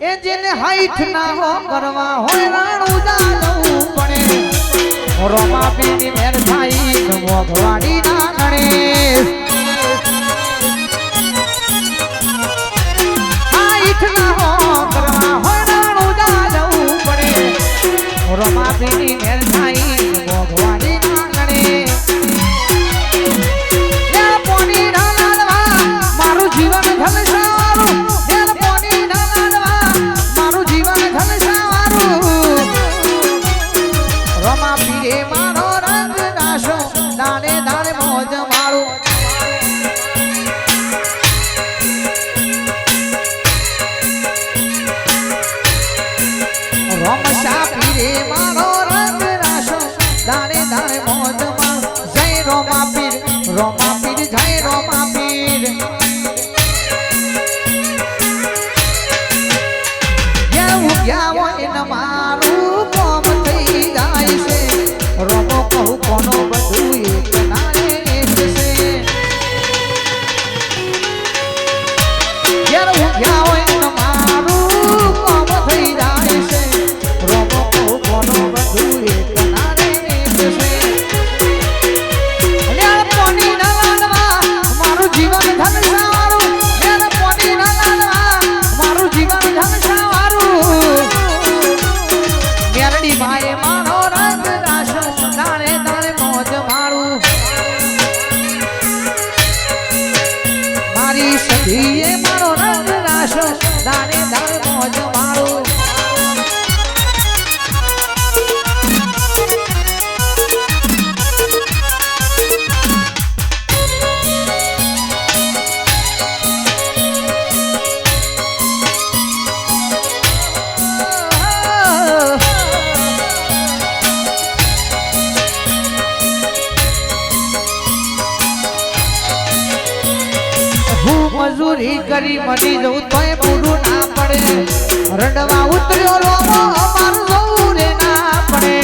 એ જેને હાઈઠ ના હો કરવા હોય રાણું જાવું પડે. રોમા પીની મેર થાય ભવાડી ના ગણેશ. ધીએ મારો રંગ રાશો દાને મજૂરી કરી મટી જવું તોય પૂરું ના પડે. રડવા ઉતર્યો રોવો ના પડે.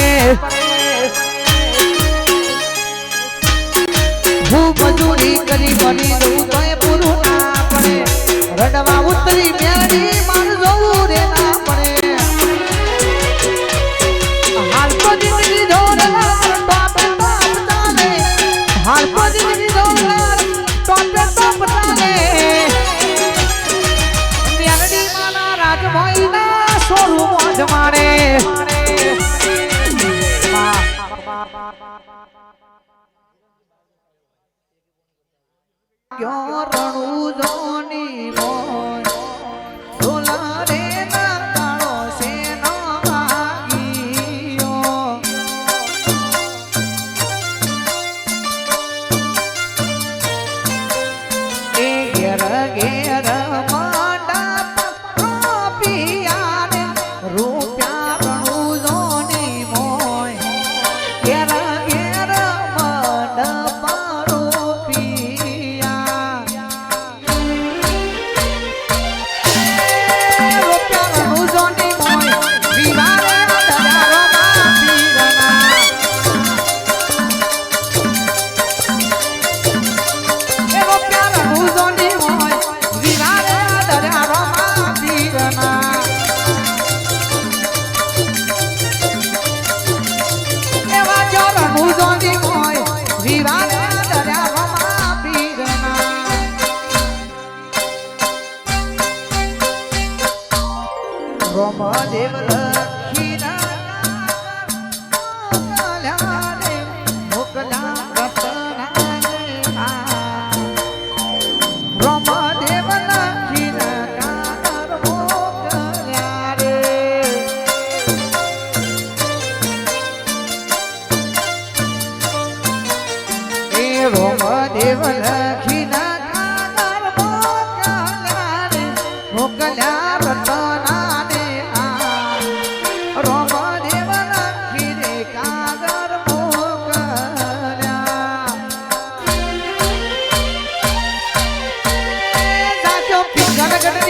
હું મજૂરી કરી બની જવું તોય પૂરું ના પડે. રડવા ઉતરી મેળી મારું માણે. ક્યાં રણું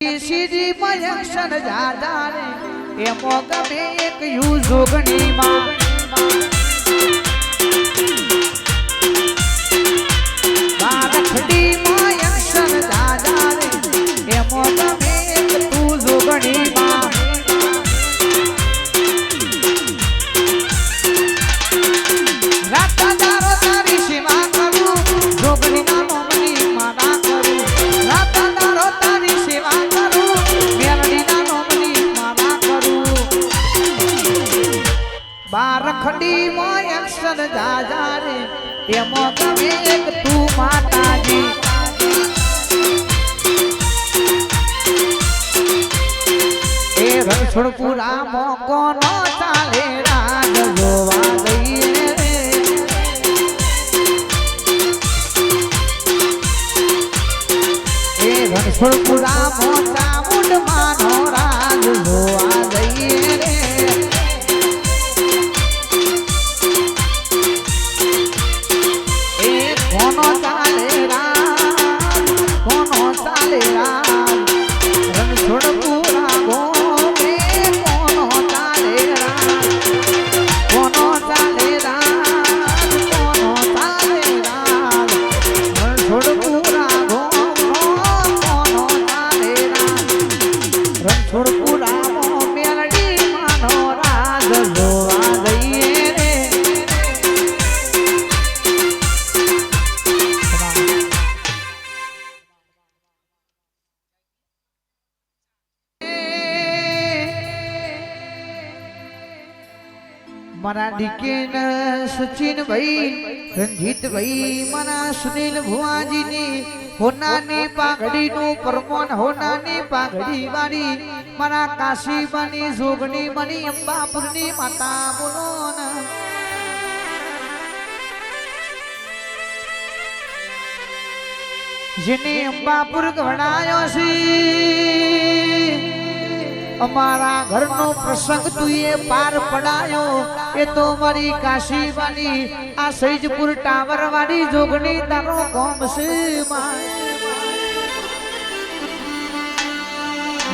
સીધી મયક્ષણ જાજાને એમો ગમે એક યુ જોગણીમાં એમાં ગમે એક તું માતાજી. એ રણછોડપુરા મોકો નો ચાલે રાજ જોવા મોટા મુંડમાં માનો રાજ જોવા મારા ડીકેન સચિન ભાઈ રંજીત ભાઈ મારા સુનિલ ભુવાજીની હોનાની પાઘડી નું પરમોન, હોનાની પાઘડી વાળી, મારા કાશીબાની જોગણી મની અંબાપુરની માતા બોલો જેને અંબાપુર ગણાયો છે. અમારા ઘરનો પ્રસંગ તું પાર પડાયો. એ તો મારી કાશી વાલી આ સૈજપુર ટાવર વાળી જોગણી તારો કોમ છે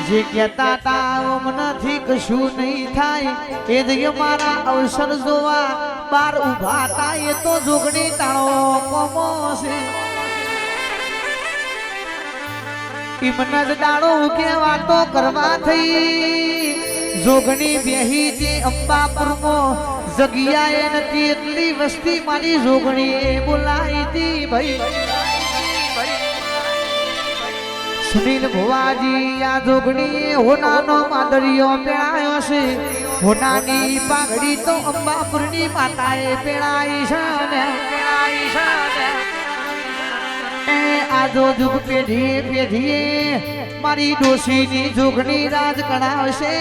જે કહેતા તા, ઓમ નથી કશું નહીં થાય. એ જ મારા અવસર જોવા બાર ઊભા તા, એ તો જોગણી તારો કોમો છે. ઈમના જ ઉગે વાતો કરવા થઈ. જોગણી બેહી જે અંબાપુરમાં જગ્યા એ નથી, એટલી વસ્તી મારી જોગણી એ બોલાઈ હતી ભાઈ. સુનિલ ભુવાજી, આ જોગણી હોનાનો માદરિયો પેણાયો છે. હોનાની પાઘડી તો અંબાપુરની માતાએ પેણાઈ છે આજો જુગ પેઢી પેઢી મારી ડોશીની જુગની રાજ કણાવશે.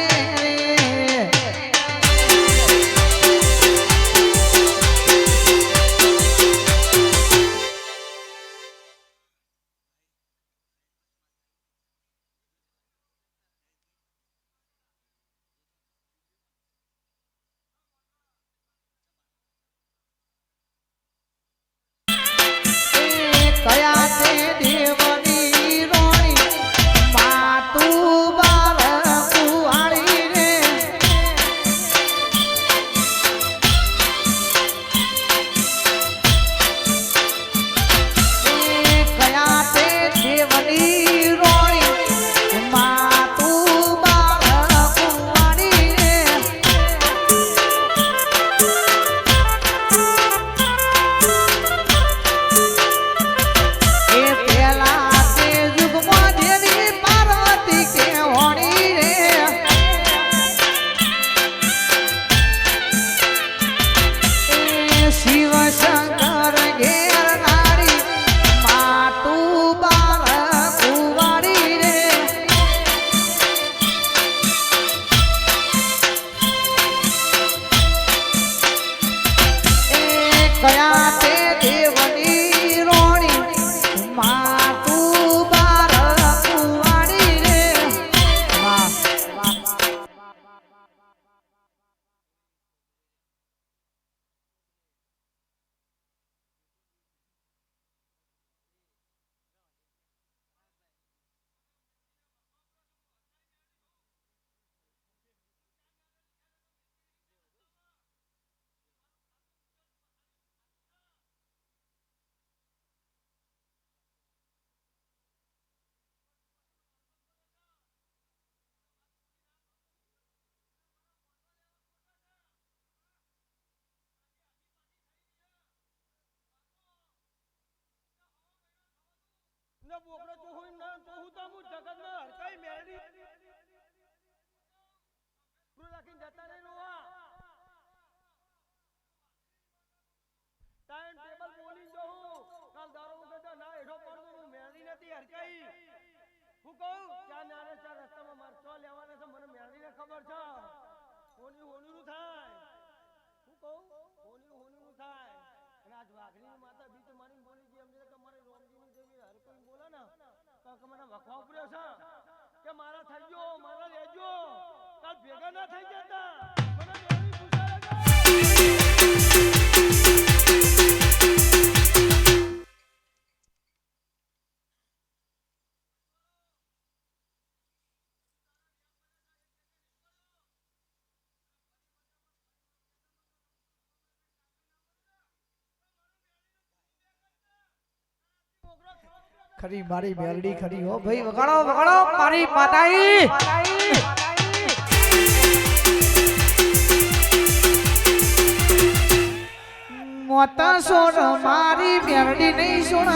ને ના હું નો ના હું નથી હરકાઈ. હું કહું ચાર રસ્તામાં માર ચો લેવાના છે, મને મેળવીને ખબર છે. હોની હું કહું, હોની હોનીનું થાય. અને આજ વાઘરીની માતા બીજ મારી બોલી ગઈ એમ હર કોઈ બોલે ને, તો મને વખવા ઉપર્યો છે કે મારા થઈ ગયો, મારા લેજો કાલ ભેગા ના થઈ જતા મને મેળવી પૂછાય ખરી મારી મેલડી ખરી. હો ભાઈ વગાડો વગાડો મારી માતાઈ. મોતા સોન મારી મેલડી નહીં સુણ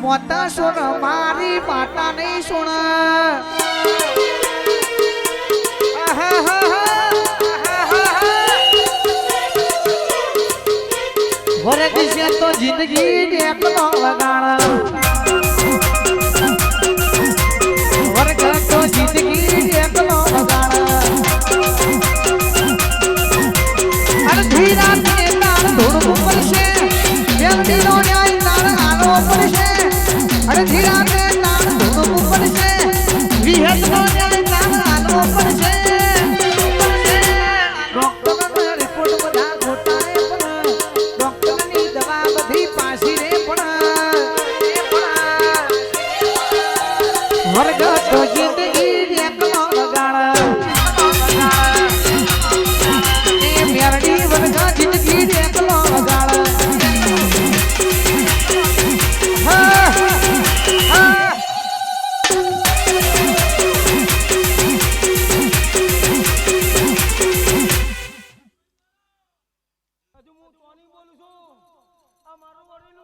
મોતા સોન મારી માતા નહીં સુણ વરે દિશે તો જિંદગી ને એકલો વગાડ. વરે તો જિંદગી ને એકલો વગાડ. અરે ધીરા ને તાર ધોળવું પડશે વ્યક્તિ નો ન્યાય તાર આનો પડશે અરે ધીરા ને તાર ધોળવું પડશે વિહત નો ન્યાય Oh, yeah.